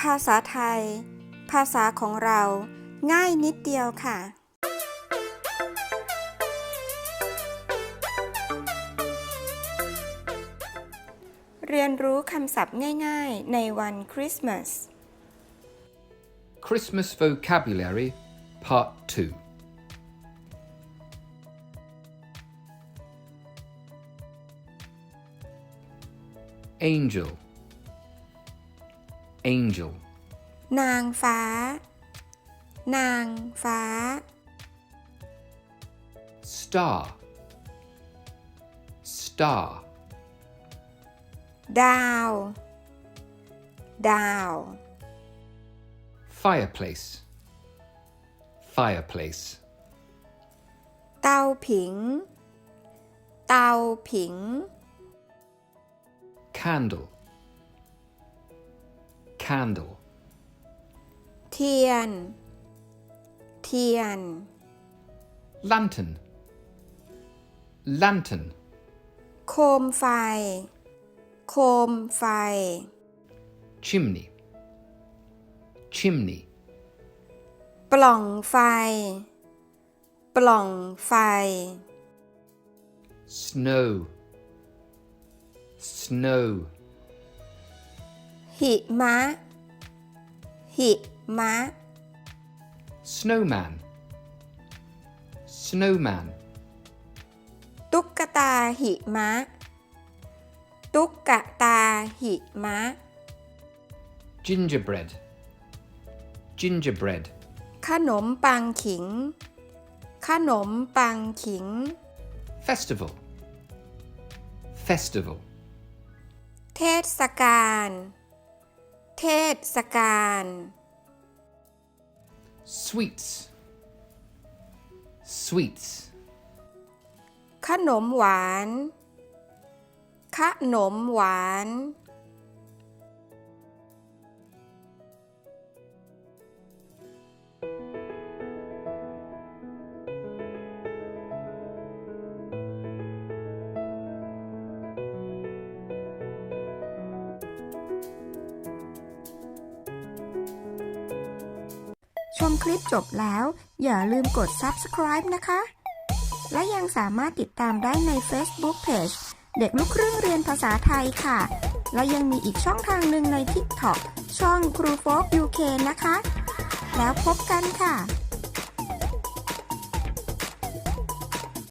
ภาษาไทย ภาษาของเราง่ายนิดเดียวค่ะ เรียนรู้คำศัพท์ง่ายๆ ในวันคริสต์มาส Christmas Vocabulary Part 2 Angel Angel นางฟ้า นางฟ้า Star Star ดาว ดาว Fireplace Fireplace เตาผิง เตาผิง Candle Candle เทียน เทียน Lantern Lantern โคมไฟ โคมไฟ Chimney Chimney ปล่องไฟ ปล่องไฟ Snow Snow หิมะ หิมะ Snowman Snowman ตุ๊กตาหิมะ ตุ๊กตาหิมะ Gingerbread Gingerbread ขนมปังขิง ขนมปังขิง Festival Festival เทศกาลเท ศกาล Sweets Sweets ขนมหวาน ขนมหวาน มคลิปจบแล้ว อย่าลืมกด subscribe นะคะ และยังสามารถติดตามได้ใน Facebook Page เด็กลูกครึ่งเรียนภาษาไทยค่ะ และยังมีอีกช่องทางหนึ่งใน TikTok ช่องครูโฟก UK นะคะ แล้วพบกันค่ะ